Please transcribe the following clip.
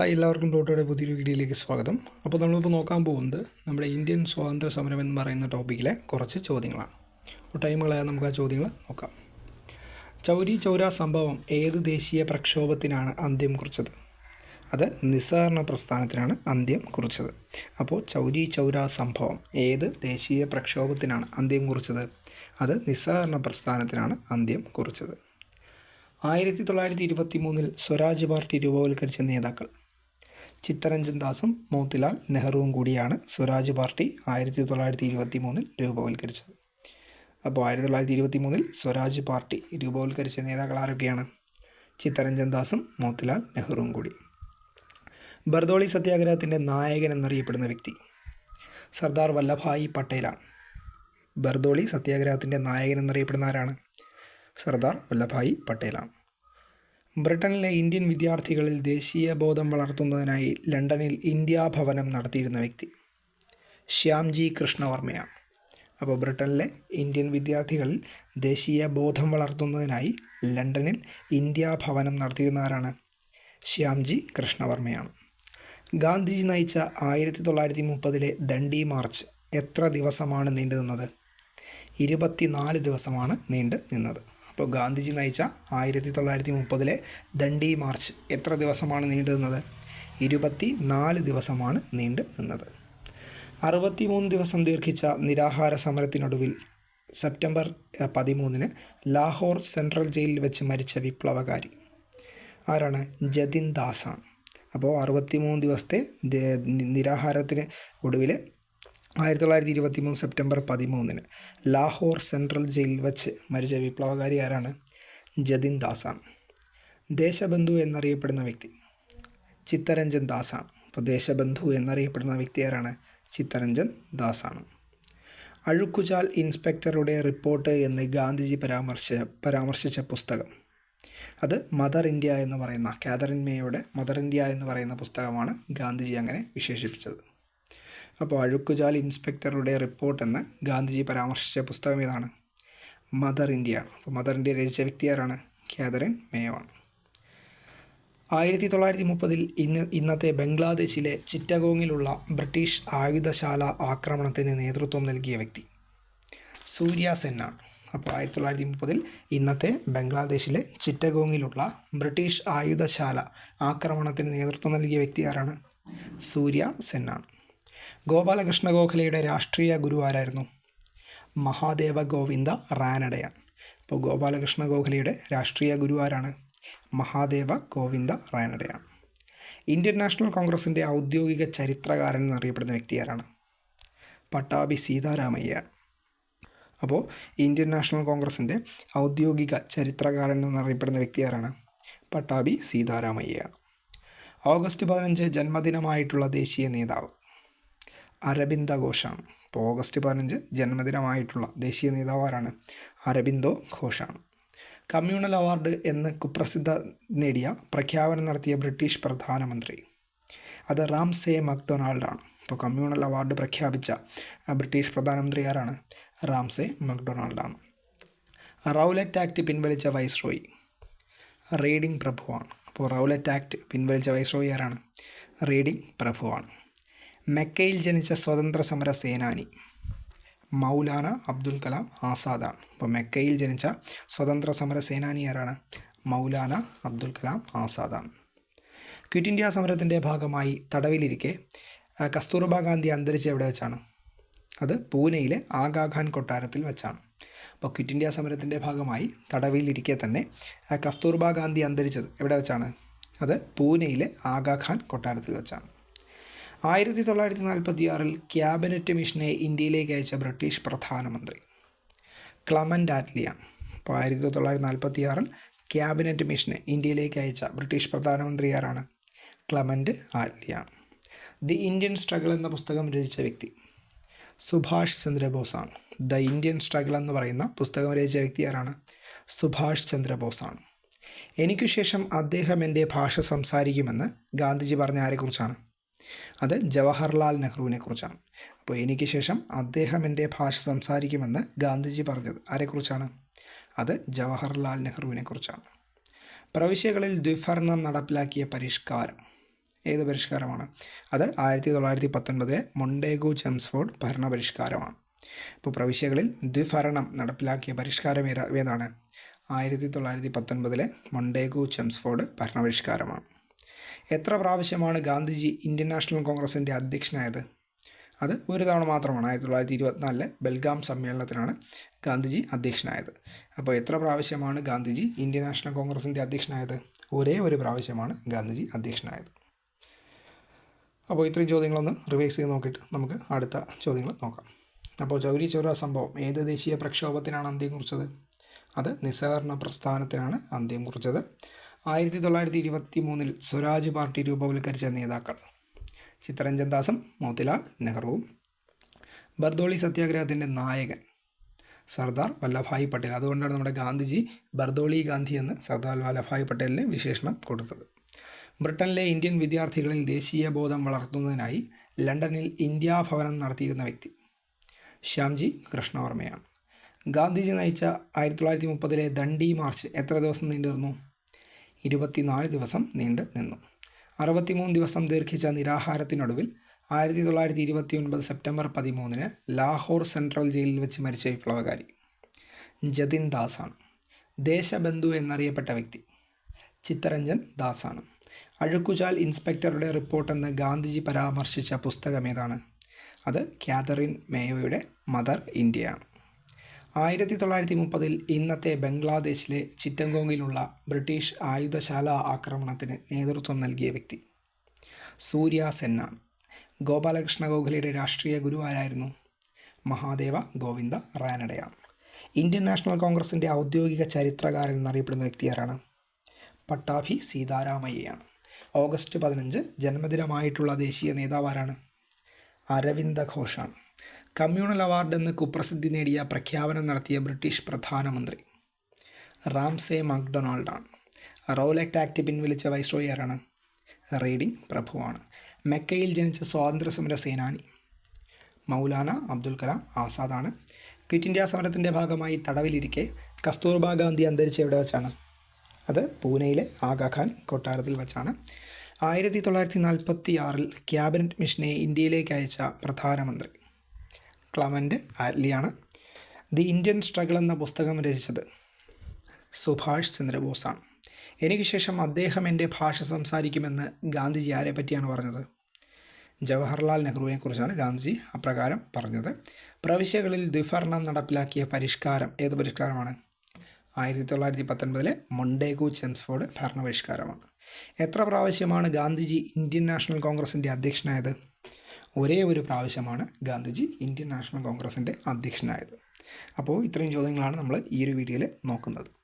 Hi എല്ലാവർക്കും ടോട്ടോയുടെ പുതിയൊരു വീഡിയോയിലേക്ക് സ്വാഗതം. അപ്പോൾ നമ്മളിപ്പോൾ നോക്കാൻ പോകുന്നത് നമ്മുടെ ഇന്ത്യൻ സ്വാതന്ത്ര്യ സമരം എന്ന് പറയുന്ന ടോപ്പിക്കിലെ കുറച്ച് ചോദ്യങ്ങളാണ്. ടൈം കളയാൻ നമുക്ക് ആ ചോദ്യങ്ങൾ നോക്കാം. ചൗരി ചൗര സംഭവം ഏത് ദേശീയ പ്രക്ഷോഭത്തിനാണ് അന്ത്യം കുറിച്ചത്? അത് നിസ്സാരണ പ്രസ്ഥാനത്തിനാണ് അന്ത്യം കുറിച്ചത്. അപ്പോൾ ചൗരി ചൗര സംഭവം ഏത് ദേശീയ പ്രക്ഷോഭത്തിനാണ് അന്ത്യം കുറിച്ചത്? അത് നിസ്സാരണ പ്രസ്ഥാനത്തിനാണ് അന്ത്യം കുറിച്ചത്. ആയിരത്തി തൊള്ളായിരത്തി ഇരുപത്തി മൂന്നിൽ സ്വരാജ് പാർട്ടി രൂപവൽക്കരിച്ച നേതാക്കൾ ചിത്തരഞ്ജൻ ദാസും മോത്തിലാൽ നെഹ്റുവും കൂടിയാണ് സ്വരാജ് പാർട്ടി ആയിരത്തി തൊള്ളായിരത്തി ഇരുപത്തി മൂന്നിൽ രൂപവൽക്കരിച്ചത്. അപ്പോൾ ആയിരത്തി തൊള്ളായിരത്തി ഇരുപത്തി മൂന്നിൽ സ്വരാജ് പാർട്ടി രൂപവൽക്കരിച്ച നേതാക്കൾ ആരൊക്കെയാണ്? ചിത്തരഞ്ജൻ ദാസും മോത്തിലാൽ നെഹ്റുവും കൂടി. ബർദോളി സത്യാഗ്രഹത്തിന്റെ നായകൻ എന്നറിയപ്പെടുന്ന വ്യക്തി സർദാർ വല്ലഭായി പട്ടേലാണ്. ബർദോളി സത്യാഗ്രഹത്തിന്റെ നായകൻ എന്നറിയപ്പെടുന്ന ആരാണ്? സർദാർ വല്ലഭായി പട്ടേലാണ്. ബ്രിട്ടനിലെ ഇന്ത്യൻ വിദ്യാർത്ഥികളിൽ ദേശീയ ബോധം വളർത്തുന്നതിനായി ലണ്ടനിൽ ഇന്ത്യാ ഭവനം നടത്തിയിരുന്ന വ്യക്തി. ശ്യാംജി കൃഷ്ണവർമ്മയാണ്. അപ്പോൾ ബ്രിട്ടനിലെ ഇന്ത്യൻ വിദ്യാർത്ഥികളിൽ ദേശീയ ബോധം വളർത്തുന്നതിനായി ലണ്ടനിൽ ഇന്ത്യാ ഭവനം നടത്തിയിരുന്ന ആരാണ്? ശ്യാംജി കൃഷ്ണവർമ്മയാണ്. ഗാന്ധിജി നയിച്ച ആയിരത്തി തൊള്ളായിരത്തി മുപ്പതിലെ ദണ്ഡി മാർച്ച് എത്ര ദിവസമാണ് നീണ്ടു നിന്നത് ഇരുപത്തിനാല് ദിവസമാണ് നീണ്ടു നിന്നത് അപ്പോൾ ഗാന്ധിജി നയിച്ച ആയിരത്തി തൊള്ളായിരത്തി മുപ്പതിലെ ദണ്ഡി മാർച്ച് എത്ര ദിവസമാണ് നീണ്ടു നിന്നത് ഇരുപത്തി നാല് ദിവസമാണ് നീണ്ടു നിന്നത്. അറുപത്തിമൂന്ന് ദിവസം ദീർഘിച്ച നിരാഹാര സമരത്തിനൊടുവിൽ സെപ്റ്റംബർ പതിമൂന്നിന് ലാഹോർ സെൻട്രൽ ജയിലിൽ വെച്ച് മരിച്ച വിപ്ലവകാരി. ആരാണ്? ജതിൻ ദാസാണ്. അപ്പോൾ അറുപത്തിമൂന്ന് ദിവസത്തെ നിരാഹാരത്തിന് ഒടുവിൽ ആയിരത്തി തൊള്ളായിരത്തി ഇരുപത്തി മൂന്ന് സെപ്റ്റംബർ പതിമൂന്നിന് ലാഹോർ സെൻട്രൽ ജയിലിൽ വെച്ച് മരിച്ച വിപ്ലവകാരി ആരാണ്? ജതിൻ ദാസാണ് ദേശബന്ധു എന്നറിയപ്പെടുന്ന വ്യക്തി. ചിത്തരഞ്ജൻ ദാസാണ് അപ്പോൾ ദേശബന്ധു എന്നറിയപ്പെടുന്ന വ്യക്തി ആരാണ്? ചിത്തരഞ്ജൻ ദാസാണ് അഴുക്കുചാൽ ഇൻസ്പെക്ടറുടെ റിപ്പോർട്ട് എന്ന് ഗാന്ധിജി പരാമർശ പരാമർശിച്ച പുസ്തകം. അത് മദർ ഇന്ത്യ എന്ന് പറയുന്ന കാതറിൻ മേയുടെ മദർ ഇന്ത്യ എന്ന് പറയുന്ന പുസ്തകമാണ് ഗാന്ധിജി അങ്ങനെ വിശേഷിപ്പിച്ചത്. അപ്പോൾ അഴുക്കുചാൽ ഇൻസ്പെക്ടറുടെ റിപ്പോർട്ട് എന്ന് ഗാന്ധിജി പരാമർശിച്ച പുസ്തകം ഏതാണ്? മദർ ഇന്ത്യ അപ്പോൾ മദർ ഇന്ത്യ രചിച്ച വ്യക്തി ആരാണ്? കാതറിൻ മേവാണ് ആയിരത്തി തൊള്ളായിരത്തി മുപ്പതിൽ ഇന്ന് ഇന്നത്തെ ബംഗ്ലാദേശിലെ ചിറ്റഗോങ്ങിലുള്ള ബ്രിട്ടീഷ് ആയുധശാല ആക്രമണത്തിന് നേതൃത്വം നൽകിയ വ്യക്തി സൂര്യ സെന്നാണ് അപ്പോൾ ആയിരത്തി തൊള്ളായിരത്തി മുപ്പതിൽ ഇന്നത്തെ ബംഗ്ലാദേശിലെ ചിറ്റഗോങ്ങിലുള്ള ബ്രിട്ടീഷ് ആയുധശാല ആക്രമണത്തിന് നേതൃത്വം നൽകിയ വ്യക്തി ആരാണ്? സൂര്യ സെന്നാണ് ഗോപാലകൃഷ്ണ ഗോഖലെയുടെ രാഷ്ട്രീയ ഗുരു ആരായിരുന്നു? മഹാദേവ ഗോവിന്ദ റാനഡയാണ് അപ്പോൾ ഗോപാലകൃഷ്ണ ഗോഖലെയുടെ രാഷ്ട്രീയ ഗുരു ആരാണ്? മഹാദേവ ഗോവിന്ദ റാനഡയാണ് ഇന്ത്യൻ നാഷണൽ കോൺഗ്രസിന്റെ ഔദ്യോഗിക ചരിത്രകാരൻ എന്നറിയപ്പെടുന്ന വ്യക്തി ആരാണ്? പട്ടാഭി സീതാരാമയ്യ അപ്പോൾ ഇന്ത്യൻ നാഷണൽ കോൺഗ്രസിന്റെ ഔദ്യോഗിക ചരിത്രകാരൻ എന്നറിയപ്പെടുന്ന വ്യക്തി ആരാണ്? പട്ടാഭി സീതാരാമയ്യ ഓഗസ്റ്റ് പതിനഞ്ച് ജന്മദിനമായിട്ടുള്ള ദേശീയ നേതാവ്. അരബിന്ദ ഘോഷാണ് അപ്പോൾ ഓഗസ്റ്റ് പതിനഞ്ച് ജന്മദിനമായിട്ടുള്ള ദേശീയ നേതാവ് ആരാണ് അരബിന്ദോ ഘോഷാണ്. കമ്മ്യൂണൽ അവാർഡ് എന്ന് കുപ്രസിദ്ധ നേടിയ പ്രഖ്യാപനം നടത്തിയ ബ്രിട്ടീഷ് പ്രധാനമന്ത്രി. അത് റാംസേ മക്ഡൊണാൾഡാണ്. അപ്പോൾ കമ്മ്യൂണൽ അവാർഡ് പ്രഖ്യാപിച്ച ബ്രിട്ടീഷ് പ്രധാനമന്ത്രി ആരാണ്? റാംസേ മക്ഡൊണാൾഡാണ്. റൗലറ്റ് ആക്ട് പിൻവലിച്ച വൈസ്രോയി. റീഡിംഗ് പ്രഭുവാണ്. അപ്പോൾ റൗലറ്റ് ആക്ട് പിൻവലിച്ച വൈസ്രോയി ആരാണ്? റീഡിംഗ് പ്രഭുവാണ്. മെക്കയിൽ ജനിച്ച സ്വതന്ത്ര സമര സേനാനി മൗലാന അബ്ദുൽ കലാം ആസാദാണ് അപ്പോൾ മെക്കയിൽ ജനിച്ച സ്വതന്ത്ര സമര സേനാനി ആരാണ്? മൗലാന അബ്ദുൽ കലാം ആസാദാണ് ക്വിറ്റ് ഇന്ത്യ സമരത്തിന്റെ ഭാഗമായി തടവിലിരിക്കെ കസ്തൂർബ ഗാന്ധി അന്തരിച്ച് എവിടെ വെച്ചാണ്? അത് പൂനെയിലെ ആഗാഖാൻ കൊട്ടാരത്തിൽ വെച്ചാണ്. അപ്പോൾ ക്വിറ്റ് ഇന്ത്യ സമരത്തിന്റെ ഭാഗമായി തടവിലിരിക്കെ തന്നെ കസ്തൂർബാ ഗാന്ധി അന്തരിച്ചത് എവിടെ വെച്ചാണ്? അത് പൂനെയിലെ ആഗാഖാൻ കൊട്ടാരത്തിൽ വെച്ചാണ്. ആയിരത്തി തൊള്ളായിരത്തി നാൽപ്പത്തി ആറിൽ ക്യാബിനറ്റ് മിഷനെ ഇന്ത്യയിലേക്ക് അയച്ച ബ്രിട്ടീഷ് പ്രധാനമന്ത്രി ക്ലമന്റ് ആറ്റ്ലിയാണ് അപ്പോൾ ആയിരത്തി തൊള്ളായിരത്തി നാൽപ്പത്തി ആറിൽ ക്യാബിനറ്റ് മിഷനെ ഇന്ത്യയിലേക്ക് അയച്ച ബ്രിട്ടീഷ് പ്രധാനമന്ത്രി ആരാണ്? ക്ലമന്റ് ആറ്റ്ലിയാണ് ദി ഇന്ത്യൻ സ്ട്രഗിൾ എന്ന പുസ്തകം രചിച്ച വ്യക്തി സുഭാഷ് ചന്ദ്രബോസാണ്. ദ ഇന്ത്യൻ സ്ട്രഗിൾ എന്ന് പറയുന്ന പുസ്തകം രചിച്ച വ്യക്തി ആരാണ്? സുഭാഷ് ചന്ദ്രബോസാണ്. എനിക്കു ശേഷം അദ്ദേഹം എന്റെ ഭാഷ സംസാരിക്കുമെന്ന് ഗാന്ധിജി പറഞ്ഞ ആരെക്കുറിച്ചാണ്? അത് ജവഹർലാൽ നെഹ്റുവിനെ കുറിച്ചാണ്. അപ്പോൾ എനിക്ക് ശേഷം അദ്ദേഹം എന്റെ ഭാഷ സംസാരിക്കുമെന്ന് ഗാന്ധിജി പറഞ്ഞത് ആരെക്കുറിച്ചാണ് അത് ജവഹർലാൽ നെഹ്റുവിനെ കുറിച്ചാണ്. പ്രവിശ്യകളിൽ ദ്വിഭരണം നടപ്പിലാക്കിയ പരിഷ്കാരം. ഏത് പരിഷ്കാരമാണ്? അത് ആയിരത്തി തൊള്ളായിരത്തി പത്തൊൻപത് മൊണ്ടേഗു ചെംസ്ഫോർഡ് ഭരണപരിഷ്കാരമാണ്. ഇപ്പോൾ പ്രവിശ്യകളിൽ ദ്വിഭരണം നടപ്പിലാക്കിയ പരിഷ്കാരം ഏത- ഏതാണ്? ആയിരത്തി തൊള്ളായിരത്തി പത്തൊൻപതിലെ മൊണ്ടേഗു ചെംസ്ഫോർഡ് ഭരണപരിഷ്കാരമാണ്. എത്ര പ്രാവശ്യമാണ് ഗാന്ധിജി ഇന്ത്യൻ നാഷണൽ കോൺഗ്രസിന്റെ അധ്യക്ഷനായത്? അത് ഒരു തവണ മാത്രമാണ്. ആയിരത്തി തൊള്ളായിരത്തി ഇരുപത്തിനാലിലെ ബൽഗാം സമ്മേളനത്തിലാണ് ഗാന്ധിജി അധ്യക്ഷനായത്. അപ്പോൾ എത്ര പ്രാവശ്യമാണ് ഗാന്ധിജി ഇന്ത്യൻ നാഷണൽ കോൺഗ്രസിന്റെ അധ്യക്ഷനായത്? ഒരേ ഒരു പ്രാവശ്യമാണ് ഗാന്ധിജി അധ്യക്ഷനായത്. അപ്പോൾ ഇത്രയും ചോദ്യങ്ങളൊന്ന് റിവൈസ് ചെയ്ത് നോക്കിയിട്ട് നമുക്ക് അടുത്ത ചോദ്യങ്ങൾ നോക്കാം. അപ്പോൾ ചൗരി ചൗര സംഭവം ഏത് ദേശീയ പ്രക്ഷോഭത്തിനാണ് അന്ത്യം കുറിച്ചത്? അത് നിസ്സഹകരണ പ്രസ്ഥാനത്തിനാണ് അന്ത്യം കുറിച്ചത്. ആയിരത്തി തൊള്ളായിരത്തി ഇരുപത്തി മൂന്നിൽ സ്വരാജ് പാർട്ടി രൂപവൽക്കരിച്ച നേതാക്കൾ. ചിത്തരഞ്ജൻ ദാസും മോത്തിലാൽ നെഹ്റുവും. ബർദോളി സത്യാഗ്രഹത്തിന്റെ നായകൻ സർദാർ വല്ലഭായ് പട്ടേൽ. അതുകൊണ്ടാണ് നമ്മുടെ ഗാന്ധിജി ബർദോളി ഗാന്ധി എന്ന് സർദാർ വല്ലഭായ് പട്ടേലിന് വിശേഷണം കൊടുത്തത്. ബ്രിട്ടനിലെ ഇന്ത്യൻ വിദ്യാർത്ഥികളിൽ ദേശീയ ബോധം വളർത്തുന്നതിനായി ലണ്ടനിൽ ഇന്ത്യാ ഭവനം നടത്തിയിരുന്ന വ്യക്തി ശ്യാംജി കൃഷ്ണവർമ്മയാണ്. ഗാന്ധിജി നയിച്ച ആയിരത്തി തൊള്ളായിരത്തി മുപ്പതിലെ ദണ്ഡി മാർച്ച് എത്ര ദിവസം നീണ്ടു നിന്നു ഇരുപത്തിനാല് ദിവസം നീണ്ടു നിന്നു. അറുപത്തിമൂന്ന് ദിവസം ദീർഘിച്ച നിരാഹാരത്തിനൊടുവിൽ ആയിരത്തി തൊള്ളായിരത്തി ഇരുപത്തി ഒൻപത് സെപ്റ്റംബർ പതിമൂന്നിന് ലാഹോർ സെൻട്രൽ ജയിലിൽ വെച്ച് മരിച്ച വിപ്ലവകാരി ജതിൻ ദാസാണ്. ദേശബന്ധു എന്നറിയപ്പെട്ട വ്യക്തി ചിത്തരഞ്ജൻ ദാസാണ്. അഴുക്കുചാൽ ഇൻസ്പെക്ടറുടെ റിപ്പോർട്ടെന്ന് ഗാന്ധിജി പരാമർശിച്ച പുസ്തകം ഏതാണ് അത് കാതറിൻ മേയോയുടെ മദർ ഇന്ത്യയാണ്. ആയിരത്തി തൊള്ളായിരത്തി മുപ്പതിൽ ഇന്നത്തെ ബംഗ്ലാദേശിലെ ചിറ്റങ്കോങ്ങിലുള്ള ബ്രിട്ടീഷ് ആയുധശാല ആക്രമണത്തിന് നേതൃത്വം നൽകിയ വ്യക്തി. സൂര്യ സെന്ന. ഗോപാലകൃഷ്ണ ഗോഖലെയുടെ രാഷ്ട്രീയ ഗുരുവാരായിരുന്നു മഹാദേവ ഗോവിന്ദ റാനഡയാണ് ഇന്ത്യൻ നാഷണൽ കോൺഗ്രസിന്റെ ഔദ്യോഗിക ചരിത്രകാരൻ എന്നറിയപ്പെടുന്ന വ്യക്തി ആരാണ്? പട്ടാഭി സീതാരാമയ്യയാണ്. ഓഗസ്റ്റ് പതിനഞ്ച് ജന്മദിനമായിട്ടുള്ള ദേശീയ നേതാവാരാണ് അരവിന്ദ ഘോഷാണ്. കമ്മ്യൂണൽ അവാർഡ് എന്ന് കുപ്രസിദ്ധി നേടിയ പ്രഖ്യാപനം നടത്തിയ ബ്രിട്ടീഷ് പ്രധാനമന്ത്രി റാംസെ മക്ഡൊണാൾഡാണ്. റോലക്ട് ആക്ട് പിൻവലിച്ച വൈസ്രോയി ആരാണ്? റീഡിംഗ് പ്രഭുവാണ്. മെക്കയിൽ ജനിച്ച സ്വാതന്ത്ര്യസമര സേനാനി മൗലാന അബ്ദുൽ കലാം ആസാദാണ്. ക്വിറ്റ് ഇന്ത്യ സമരത്തിന്റെ ഭാഗമായി തടവിലിരിക്കെ കസ്തൂർബ ഗാന്ധി അന്തരിച്ച എവിടെ വെച്ചാണ്? അത് പൂനെയിലെ ആഗാഖാൻ കൊട്ടാരത്തിൽ വെച്ചാണ്. ആയിരത്തി തൊള്ളായിരത്തി നാൽപ്പത്തി ആറിൽ ക്യാബിനറ്റ് മിഷനെ ഇന്ത്യയിലേക്ക് അയച്ച പ്രധാനമന്ത്രി. ക്ലമന്റ് ആറ്റ്ലിയാണ്. ദി ഇന്ത്യൻ സ്ട്രഗിൾ എന്ന പുസ്തകം രചിച്ചത് സുഭാഷ് ചന്ദ്രബോസാണ്. എനിക്ക് ശേഷം അദ്ദേഹം എന്റെ ഭാഷ സംസാരിക്കുമെന്ന് ഗാന്ധിജി ആരെ പറ്റിയാണ് പറഞ്ഞത്? ജവഹർലാൽ നെഹ്റുവിനെക്കുറിച്ചാണ് ഗാന്ധിജി അപ്രകാരം പറഞ്ഞത്. പ്രവിശ്യകളിൽ ദ്വിഭരണം നടപ്പിലാക്കിയ പരിഷ്കാരം ഏത് പരിഷ്കാരമാണ്? ആയിരത്തി തൊള്ളായിരത്തി പത്തൊൻപതിലെ മൊണ്ടേഗു ചെൻസ്ഫോർഡ് ഭരണപരിഷ്കാരമാണ്. എത്ര പ്രാവശ്യമാണ് ഗാന്ധിജി ഇന്ത്യൻ നാഷണൽ കോൺഗ്രസിന്റെ അധ്യക്ഷനായത്? ഒരേ ഒരു പ്രാവശ്യമാണ് ഗാന്ധിജി ഇന്ത്യൻ നാഷണൽ കോൺഗ്രസിന്റെ അധ്യക്ഷനായത്. അപ്പോൾ ഇത്രയും ചോദ്യങ്ങളാണ് നമ്മൾ ഈ ഒരു വീഡിയോയിൽ നോക്കുന്നത്.